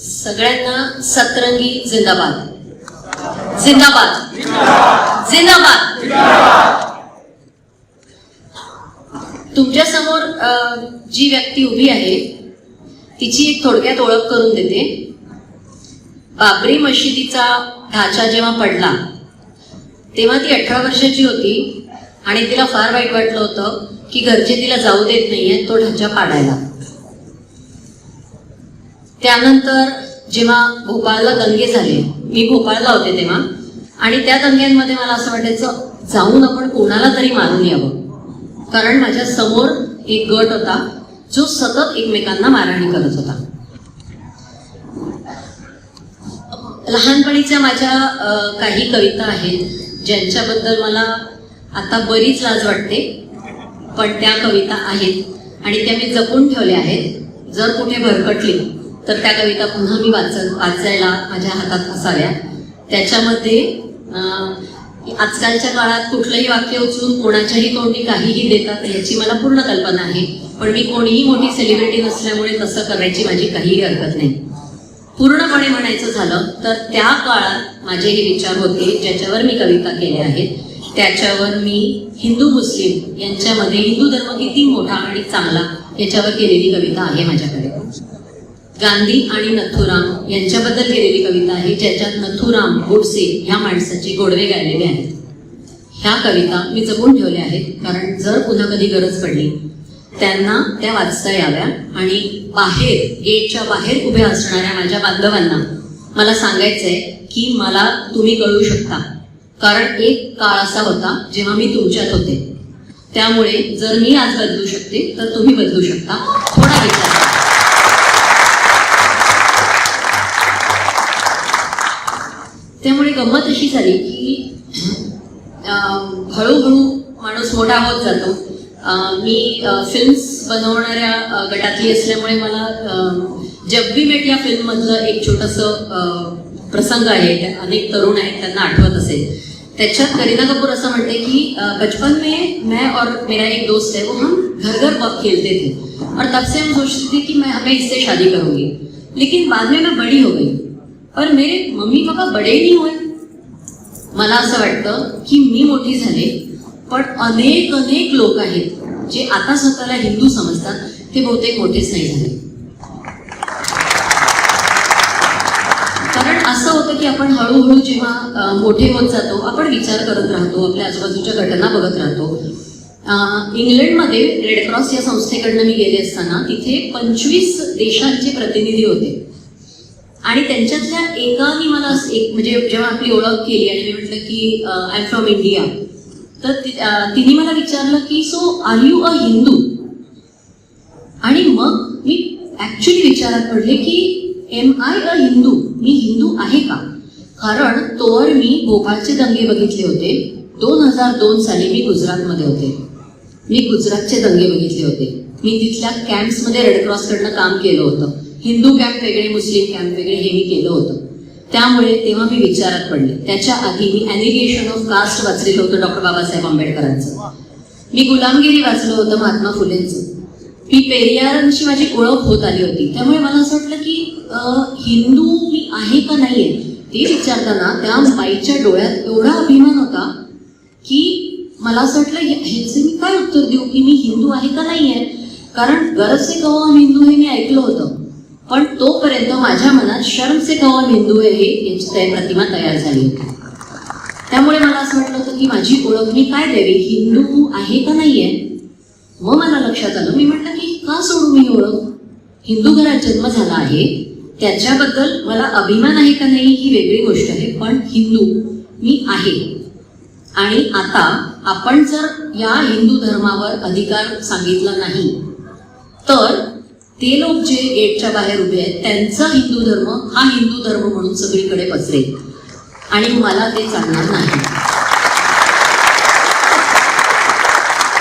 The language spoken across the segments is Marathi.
सगळ्यांना सतरंगी जिंदाबाद. जिंदाबाद. जिंदाबाद. तुमच्यासमोर जी व्यक्ती उभी आहे तिची एक थोडक्यात ओळख करून देते. बाबरी मशिदीचा ढाचा जेव्हा पडला तेव्हा ती अठरा वर्षाची होती आणि तिला फार वाईट वाटलं होतं की घरचे तिला जाऊ देत नाहीये तो ढाचा पाडायला. त्यानंतर जेव्हा भोपाळला दंगे झाले मी भोपाळला होते तेव्हा आणि त्या दंग्यांमध्ये मला असं वाटायचं जाऊन आपण कोणाला तरी मारून यावं. कारण माझ्यासमोर एक गट होता जो सतत एकमेकांना मारहाणी करत होता. लहानपणीच्या माझ्या काही कविता आहेत ज्यांच्याबद्दल मला आता बरीच लाज वाटते पण त्या कविता आहेत आणि त्या मी जपून ठेवल्या आहेत जर कुठे भरकटली. तर त्या कविता पुन्हा मी वाच वाचायला माझ्या हातात असाव्या त्याच्यामध्ये आजकालच्या काळात कुठलंही वाक्य उचलून कोणाच्याही तोंडी काहीही देतात याची मला पूर्ण कल्पना आहे. पण मी कोणीही मोठी सेलिब्रिटी नसल्यामुळे तसं करायची माझी काहीही हरकत नाही. पूर्णपणे म्हणायचं झालं तर त्या काळात माझे हे विचार होते ज्याच्यावर मी कविता केल्या आहेत. त्याच्यावर मी हिंदू मुस्लिम यांच्यामध्ये हिंदू धर्म किती मोठा आणि चांगला याच्यावर केलेली कविता आहे माझ्याकडे. गांधी आणि नथुराम यांच्याबद्दल केलेली कविता आहे ज्याच्यात नथुराम गोडसे ह्या माणसाचे गोडवे गायलेले आहेत. ह्या कविता मी जपून ठेवल्या आहेत कारण जर पुन्हा कधी गरज पडली त्यांना त्या वाचता याव्या आणि बाहेर गेटच्या बाहेर उभ्या असणाऱ्या माझ्या बांधवांना मला सांगायचंय की मला तुम्ही कळू शकता. कारण एक काळ असा होता जेव्हा मी तुमच्यात होते. त्यामुळे जर मी आज बदलू शकते तर तुम्ही बदलू शकता. थोडा विचार त्यामुळे गंमत अशी झाली की हळूहळू माणूस मोठा होत जातो. मी फिल्म्स बनवणाऱ्या गटातली असल्यामुळे मला जब भी मेट या फिल्ममधलं एक छोटंसं प्रसंग आहे अनेक तरुण आहेत त्यांना आठवत असेल. त्याच्यात करीना कपूर असं म्हणते की बचपन में मैं और मेरा एक दोस्त है वो हम घर घर बहुत खेलते थे. और तब से हम सोचते थे कि मैं हमें इससे शादी करूंगी. लेकिन बाद में मैं बड़ी हो गई. पर मेरे मम्मी पापा बड़े नाही होय मला असं वाटतं की मी मोठी झाले पण अनेक अनेक लोक आहेत जे आता स्वतःला हिंदू समजतात ते बहुतेक मोठेच नाही झाले. कारण असं होतं की आपण हळूहळू जेव्हा मोठे होत जातो आपण विचार करत राहतो आपल्या आजूबाजूच्या घटना बघत राहतो. इंग्लंडमध्ये रेड क्रॉस या संस्थेकडनं मी गेले असताना तिथे पंचवीस देशांचे प्रतिनिधी होते. आणि त्यांच्यातल्या एकाने मला एक म्हणजे जेव्हा आपली ओळख केली आणि मी म्हटलं की आय एम फ्रॉम इंडिया तर तिने मला विचारलं की so are you a Hindu आणि मग मी ऍक्च्युली विचारात पडले की एम आय अ हिंदू मी हिंदू आहे का? कारण तोवर मी भोपाळचे दंगे बघितले होते. दोन हजार दोन साली मी गुजरातमध्ये होते. मी गुजरातचे दंगे बघितले होते. मी तिथल्या कॅम्प्समध्ये रेड क्रॉसकडनं काम केलं होतं. हिंदू कॅम्प वेगळे मुस्लिम कॅम्प वेगळे हे मी केलं होतं. त्यामुळे तेव्हा मी विचारात पडले. त्याच्या आधी मी ॲनिगेशन ऑफ कास्ट वाचलेलं होतं डॉक्टर बाबासाहेब आंबेडकरांचं. मी गुलामगिरी वाचलं होतं महात्मा फुलेंचं. मी पेरियारांची माझी ओळख होत आली होती. त्यामुळे मला असं वाटलं की हिंदू मी आहे का नाही आहे ते विचारताना त्या बाईच्या डोळ्यात एवढा अभिमान होता की मला असं वाटलं ह्याचं ह्याचे मी काय उत्तर देऊ? की मी हिंदू आहे का नाही आहे कारण गरज से कहो हिंदू हे मी ऐकलं होतं. पण तोपर्यंत माझ्या मनात शर्म से हिंदू आहे हे याची तय प्रतिमा तयार झाली. होती त्यामुळे मला असं वाटलं होतं की माझी ओळख मी काय द्यावी? हिंदू आहे का नाही आहे मग मला लक्षात आलं. मी म्हटलं की का सोडू मी ओळख? हिंदू घरात जन्म झाला आहे. त्याच्याबद्दल मला अभिमान आहे का नाही ही वेगळी गोष्ट आहे पण हिंदू मी आहे. आणि आता आपण जर या हिंदू धर्मावर अधिकार सांगितला नाही तर ते लोक जे गेटच्या बाहेर उभे आहेत त्यांचा हिंदू धर्म हा हिंदू धर्म म्हणून सगळीकडे पसरेल. आणि मला ते चालणार नाही.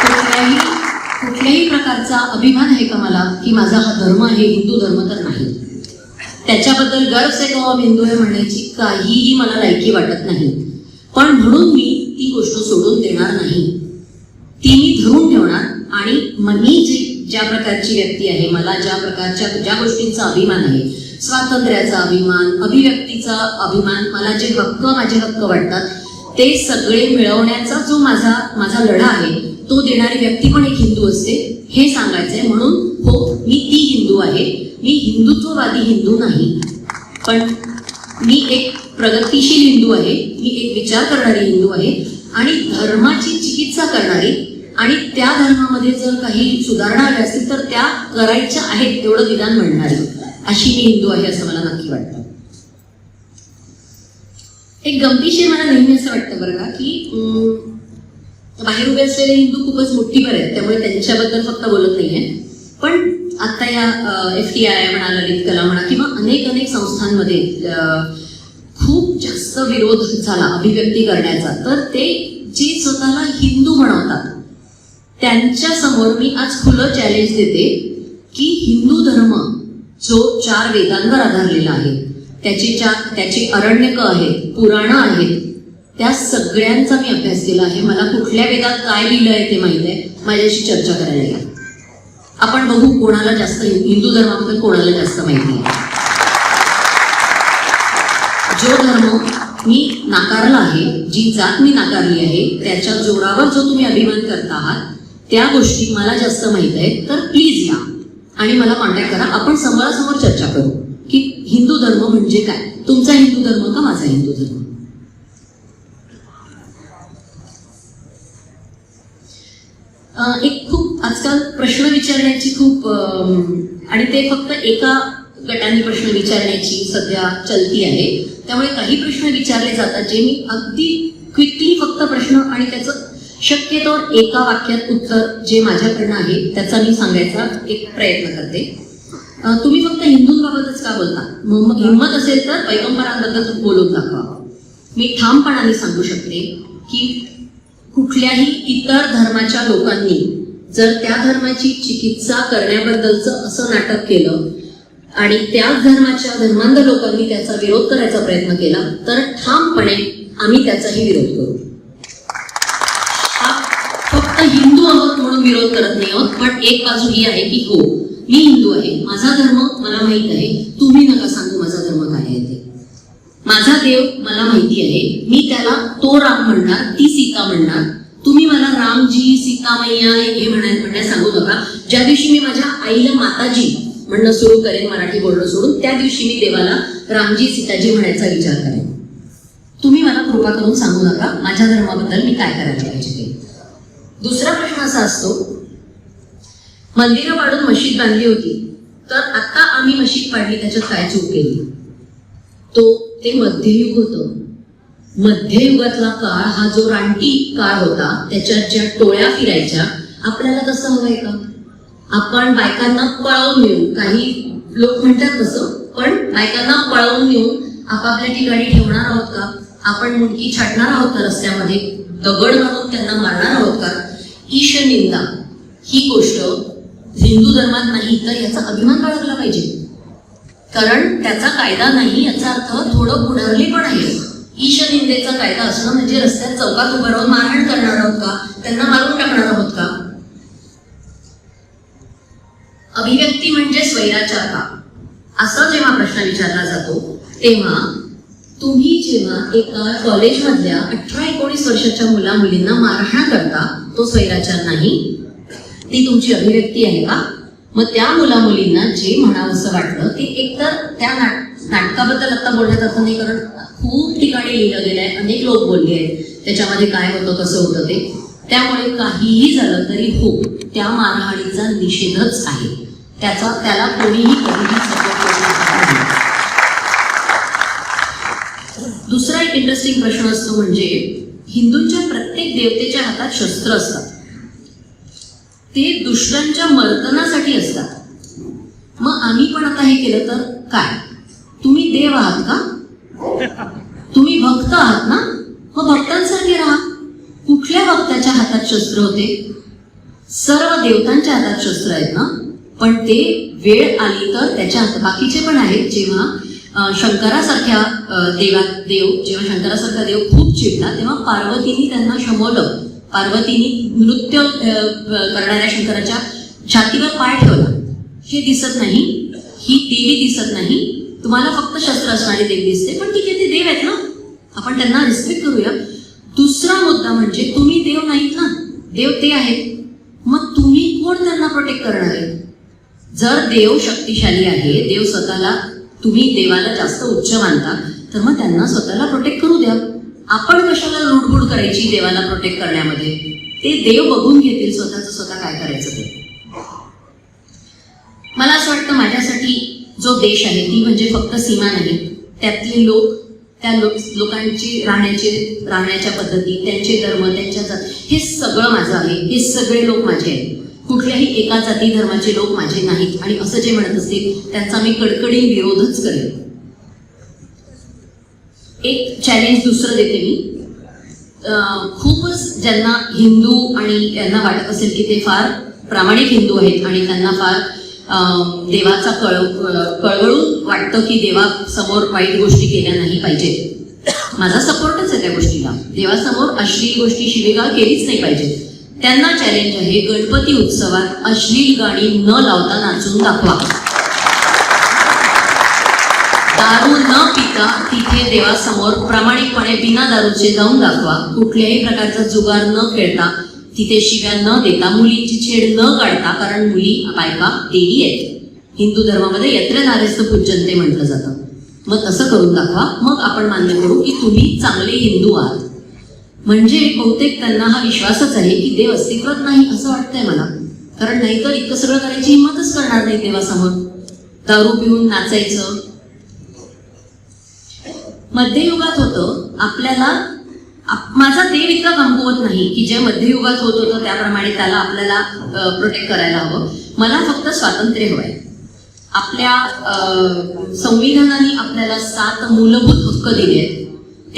कुठल्याही कुठल्याही प्रकारचा अभिमान आहे का मला की माझा हा धर्म आहे हिंदू धर्म तर नाही. त्याच्याबद्दल गर्व से कहो हिंदू आहे म्हणण्याची काहीही मला लायकी वाटत नाही. पण म्हणून मी ती गोष्ट सोडून देणार नाही. ती मी धरून ठेवणार आणि मनी मी जे ज्या प्रकारची व्यक्ती आहे मला ज्या प्रकारच्या ज्या गोष्टींचा अभिमान आहे स्वातंत्र्याचा अभिमान अभिव्यक्तीचा अभिमान मला जे हक्क माझे हक्क वाटतात ते सगळे मिळवण्याचा जो माझा माझा लढा आहे तो देणारी व्यक्ती पण एक हिंदू असते हे सांगायचंय. म्हणून हो मी ती हिंदू आहे. मी हिंदुत्ववादी हिंदू नाही. पण मी एक प्रगतिशील हिंदू आहे. मी एक विचार करणारी हिंदू आहे. आणि धर्माची चिकित्सा करणारी आणि त्या धर्मामध्ये जर काही सुधारणा हव्या असतील तर त्या करायच्या आहेत तेवढं विधान म्हणणारी अशी मी हिंदू आहे असं मला नक्की वाटतं. एक गमतीशीर मला नेहमी असं वाटतं बरं का की बाहेर उभे असलेले हिंदू खूपच मोठीवर आहेत त्यामुळे त्यांच्याबद्दल फक्त बोलत नाहीये. पण आता या एफ टी आय म्हणा ललित कला म्हणा किंवा अनेक अनेक संस्थांमध्ये खूप जास्त विरोध झाला अभिव्यक्ती करण्याचा तर ते जे स्वतःला हिंदू म्हणवतात त्यांच्यासमोर मी आज खुलं चॅलेंज देते की हिंदू धर्म जो चार वेदांवर आधारलेला आहे त्याची चार त्याची अरण्यकं आहेत पुराणं आहेत त्या सगळ्यांचा मी अभ्यास केला आहे. मला कुठल्या वेदात काय लिहिलं आहे ते माहीत आहे. माझ्याशी चर्चा करायला या. आपण बघू कोणाला जास्त हिंदू धर्माबद्दल कोणाला जास्त माहिती आहे. जो धर्म मी नाकारला आहे जी जात मी नाकारली आहे त्याच्या जोरावर जो तुम्ही अभिमान करता आहात त्या गोष्टी मला जास्त माहीत आहेत तर प्लीज या. आणि मला कॉन्टॅक्ट करा. आपण समोरासमोर चर्चा करू की हिंदू धर्म म्हणजे काय? तुमचा हिंदू धर्म का माझा हिंदू धर्म? एक खूप आजकाल प्रश्न विचारण्याची खूप आणि ते फक्त एका गटाने प्रश्न विचारण्याची सध्या चलती आहे. त्यामुळे काही प्रश्न विचारले जातात जे मी अगदी क्विकली फक्त प्रश्न आणि त्याचं शक्यतो एका वाक्यात उत्तर जे माझ्याकडनं आहे त्याचा मी सांगायचा एक प्रयत्न करते. तुम्ही फक्त हिंदूंबाबतच का बोलता? मग मग हिंमत असेल तर पैगंबरांबद्दल बोलून दाखवा. मी ठामपणाने सांगू शकते की कुठल्याही इतर धर्माच्या लोकांनी जर त्या धर्माची चिकित्सा करण्याबद्दलचं असं नाटक केलं आणि त्याच धर्माच्या धर्मांध लोकांनी त्याचा विरोध करायचा प्रयत्न केला तर ठामपणे आम्ही त्याचाही विरोध करू. म्हणून विरोध करत नाही आहोत. पण एक बाजू ही आहे की हो मी हिंदू आहे. माझा धर्म मला माहीत आहे. तुम्ही नका सांगू माझा धर्म काय आहे ते. माझा देव मला माहिती आहे. मी त्याला तो राम म्हणणार ती सीता म्हणणार. तुम्ही मला रामजी सीता मैया हे म्हणाय म्हणण्यास सांगू नका. ज्या दिवशी मी माझ्या आईला माताजी म्हणणं सुरू करेन मराठी बोलणं सोडून त्या दिवशी मी देवाला रामजी सीताजी म्हणायचा विचार करेन. तुम्ही मला कृपा करून सांगू नका माझ्या धर्माबद्दल मी काय करायला पाहिजे ते. दुसरा प्रश्न असा असतो मंदिरं वाढून मशीद बांधली होती तर आता आम्ही मशीद पाडली त्याच्यात काय चूक केली? तो ते मध्ययुग होतं. मध्ययुगातला काळ हा जो रानटी काळ होता त्याच्यात ज्या टोळ्या फिरायच्या आपल्याला तसं हवंय का? आपण बायकांना पळवून नेऊ काही लोक म्हणतात तसं पण बायकांना पळवून येऊन आपापल्या ठिकाणी ठेवणार आहोत का? आपण मुंडकी छाटणार आहोत का रस्त्यामध्ये? दगड घालून त्यांना मारणार आहोत का? ईशनिंदा. ही गोष्ट हिंदू धर्मात नाही तर याचा अभिमान बाळगला पाहिजे. कारण त्याचा कायदा नाही याचा अर्थ थोडं पुढारले पण आहे. ईशनिंदेचा कायदा असणं म्हणजे रस्त्यात चौकात उभं राहून मारहाण करणार आहोत का? त्यांना मारून टाकणार आहोत का? अभिव्यक्ती म्हणजे स्वैराचार का असा जेव्हा प्रश्न विचारला जातो तेव्हा तुम्ही जेव्हा एका कॉलेजमधल्या अठरा एकोणीस वर्षाच्या मुला मुलींना मारहाण करता तो स्वैराचार नाही. ती तुमची अभिव्यक्ती आहे का? मग त्या मुला मुलींना जे म्हणावंसं वाटलं ते एकतर त्या नाट नाटकाबद्दल आता बोलण्यात अर्थ नाही कारण खूप ठिकाणी लिहिलं गेलं आहे अनेक लोक बोलले आहेत. त्याच्यामध्ये काय होतं कसं होतं ते? त्यामुळे काहीही झालं तरी हो त्या मारहाणीचा निषेधच आहे. त्याचा त्याला कोणीही कधीही सपोर्ट करू दुसरा एक इंटरेस्टिंग प्रश्न असतो म्हणजे हिंदूंच्या प्रत्येक देवतेच्या हातात शस्त्र असतात. ते दुष्टांच्या मर्दनासाठी असतात. मग आम्ही पण आता हे केलं तर काय? तुम्ही देव आहात का? तुम्ही भक्त आहात ना? मग भक्तांसारखे राहा. कुठल्या भक्ताच्या हातात शस्त्र होते? सर्व देवतांच्या हातात शस्त्र आहेत ना? पण ते वेळ आली तर त्याच्या हात बाकीचे पण आहेत जेव्हा शंकरासारख्या देवा देव जेव्हा शंकरासारखा देव खूप चिडला तेव्हा पार्वतीने त्यांना शमवलं. पार्वतीने नृत्य करणाऱ्या शंकराच्या छातीवर पाय ठेवला. हे दिसत नाही. ही देवी दिसत नाही. तुम्हाला फक्त शस्त्र असणारी देवी दिसते. पण ठीक आहे ते देव आहेत ना. आपण त्यांना रिस्पेक्ट करूया. दुसरा मुद्दा म्हणजे तुम्ही देव नाहीत ना. देव ते आहेत. मग तुम्ही कोण त्यांना प्रोटेक्ट करणार आहे? जर देव शक्तिशाली आहे देव स्वतःला तुम्ही देवाला जास्त उच्च मानता तर मग त्यांना स्वतःला प्रोटेक्ट करू द्या. आपण कशाला लुडबुड करायची देवाला प्रोटेक्ट करण्यामध्ये? ते देव बघून घेतील स्वतःचं स्वतः काय करायचं ते. मला असं वाटतं माझ्यासाठी जो देश आहे ती म्हणजे फक्त सीमा नाही त्यातले लोक त्या लोक लोकांची राहण्याची राहण्याच्या पद्धती त्यांचे धर्म त्यांच्या जात हे सगळं माझं आहे. हे सगळे लोक माझे आहेत. कुठल्याही एका जाती धर्माचे लोक माझे नाहीत आणि असं जे म्हणत असतील त्यांचा मी कडकडीन विरोधच करेन. एक चॅलेंज दुसरं देते मी. खूपच ज्यांना हिंदू आणि यांना वाटत असेल की ते फार प्रामाणिक हिंदू आहेत आणि त्यांना फार देवाचा कळ कळवळून वाटतं की देवासमोर वाईट गोष्टी केल्या नाही पाहिजेत. माझा सपोर्टच आहे त्या गोष्टीला. देवासमोर अशी गोष्टी शिवेगाळ केलीच नाही पाहिजे त्यांना चॅलेंज आहे गणपती उत्सवात अश्लील गाणी न लावता नाचून दाखवा. दारू न पिता तिथे देवासमोर प्रामाणिकपणे बिना दारूचे जाऊन दाखवा. कुठल्याही प्रकारचा जुगार न खेळता तिथे शिव्या न देता मुलींची छेड न काढता कारण मुली बायका देवी आहेत. हिंदू धर्मामध्ये यत्र नारेस्त पूजनते म्हटलं जातं. मग तसं करून दाखवा. मग आपण मान्य करू की तुम्ही चांगले हिंदू आहात. म्हणजे बहुतेक त्यांना हा विश्वासच आहे की देव अस्तित्वात नाही असं वाटतंय मला. कारण नाहीतर इतकं सगळं करायची हिंमतच करणार नाही देवासमोर. दारू पिऊन नाचायचं. मध्ययुगात होतं आपल्याला माझा देव इतका कमकुवत नाही की जे मध्ययुगात होत होतं त्याप्रमाणे त्याला आपल्याला प्रोटेक्ट करायला हवं. मला फक्त स्वातंत्र्य हवंय. आपल्या अ, संविधानाने आपल्याला सात मूलभूत हक्क दिले आहेत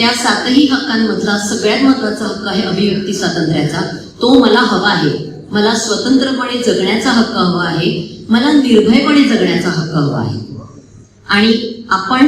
त्या सातही हक्कांमधला सगळ्यात महत्त्वाचा हक्क आहे अभिव्यक्ती स्वातंत्र्याचा. तो मला हवा आहे. मला स्वतंत्रपणे जगण्याचा हक्क हवा आहे. मला निर्भयपणे जगण्याचा हक्क हवा आहे. आणि आपण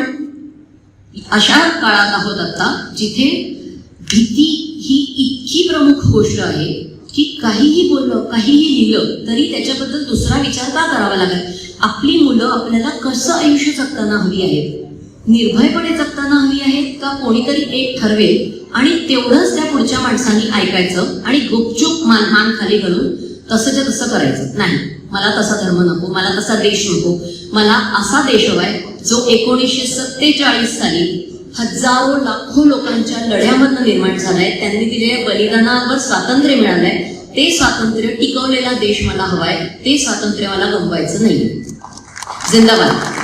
अशा काळात आहोत आता जिथे भीती ही इतकी प्रमुख गोष्ट आहे की काहीही बोललं काहीही लिहिलं तरी त्याच्याबद्दल दुसरा विचार का करावा लागेल? आपली मुलं आपल्याला कसं आयुष्य जगताना हवी आहेत? निर्भयपणे जगताना हवी आहेत का कोणीतरी एक ठरवेल आणि तेवढंच त्या पुढच्या माणसांनी ऐकायचं आणि गुपचूप मान खाली घालून तसंच्या तसं करायचं. नाही मला तसा धर्म नको मला तसा देश नको. मला असा देश हवाय जो एकोणीसशे सत्तेचाळीस साली हजारो लाखो लोकांच्या लढ्यामधनं निर्माण झालाय त्यांनी दिलेल्या बलिदानावर स्वातंत्र्य मिळालंय. ते स्वातंत्र्य टिकवलेला देश मला हवाय ते स्वातंत्र्य मला गमवायचं नाही जिंदाबाद.